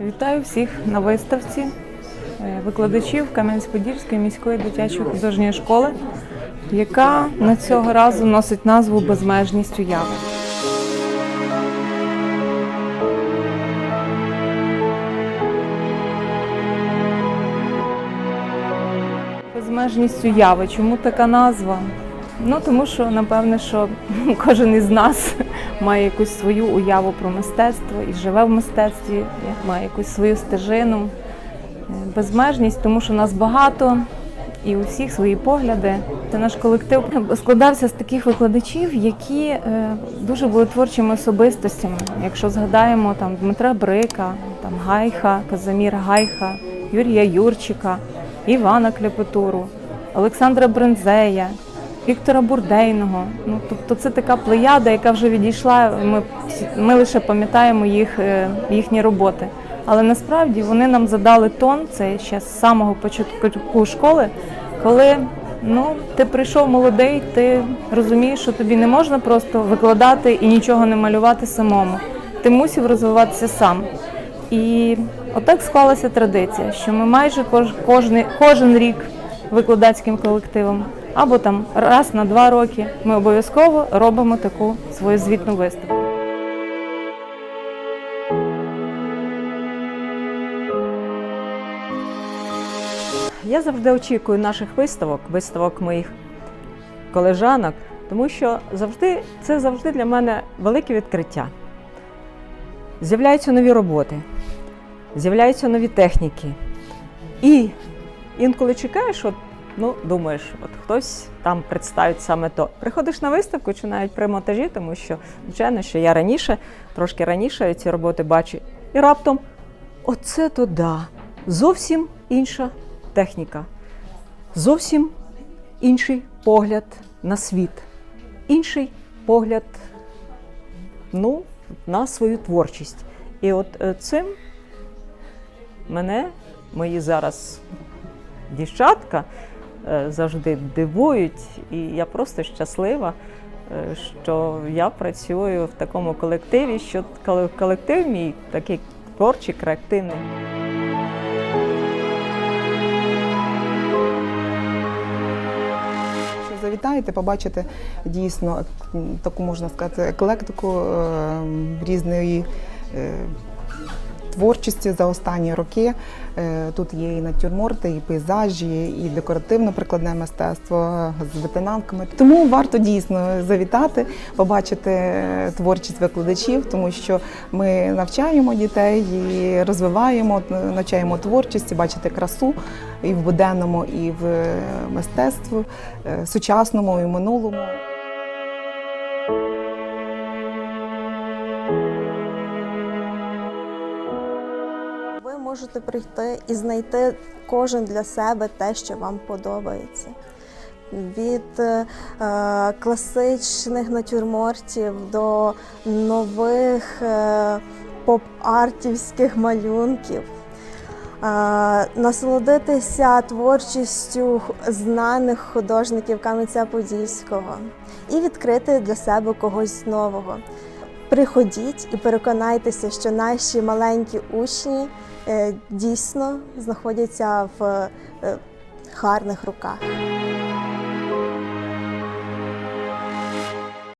Вітаю всіх на виставці е, викладачів Кам'янець-Подільської міської дитячої художньої школи, яка на цього разу носить назву Безмежність уяви. Безмежність уяви. Чому така назва? Ну тому що напевне, що кожен із нас має якусь свою уяву про мистецтво і живе в мистецтві, має якусь свою стежину. Е, Безмежність, тому що нас багато і у всіх свої погляди. Це наш колектив складався з таких викладачів, які е, дуже були творчими особистостями. Якщо згадаємо там Дмитра Брика, там Гайха, Казиміра Гайха, Юрія Юрчика, Івана Клепетуру, Олександра Брензея, Віктора Бурдейного. Ну тобто це така плеяда, яка вже відійшла. Ми, ми лише пам'ятаємо їх, е, їхні роботи. Але насправді вони нам задали тон, це ще з самого початку школи, коли ну, ти прийшов молодий, ти розумієш, що тобі не можна просто викладати і нічого не малювати самому. Ти мусив розвиватися сам. І отак склалася традиція, що ми майже кож, кожний, кожен рік викладацьким колективом або там раз на два роки ми обов'язково робимо таку свою звітну виставку. Я завжди очікую наших виставок, виставок моїх колежанок, тому що завжди це завжди для мене велике відкриття. З'являються нові роботи, з'являються нові техніки. І інколи чекаєш, от, ну, думаєш, от хтось там представить саме то. Приходиш на виставку чи навіть при монтажі, тому що, звичайно, що я раніше, трошки раніше ці роботи бачу, і раптом оце то да, зовсім інша техніка, зовсім інший погляд на світ, інший погляд ну, на свою творчість. І от е, цим мене мої зараз дівчатка завжди дивують, і я просто щаслива, е, що я працюю в такому колективі, що колектив мій такий творчий, креативний. Завітаєте, побачите дійсно таку можна сказати еклектику е, різної е, творчості за останні роки. Е, Тут є і натюрморти, і пейзажі, і декоративно-прикладне мистецтво з ветенанками. Тому варто дійсно завітати, побачити е, творчість викладачів, тому що ми навчаємо дітей і розвиваємо, навчаємо творчості, бачити красу і в буденному, і в е, мистецтві, сучасному і минулому. Можете прийти і знайти кожен для себе те, що вам подобається. Від е, класичних натюрмортів до нових е, поп-артівських малюнків. Е, насолодитися творчістю знаних художників Кам'янця-Подільського і відкрити для себе когось нового. Приходіть і переконайтеся, що наші маленькі учні е, дійсно знаходяться в е, гарних руках.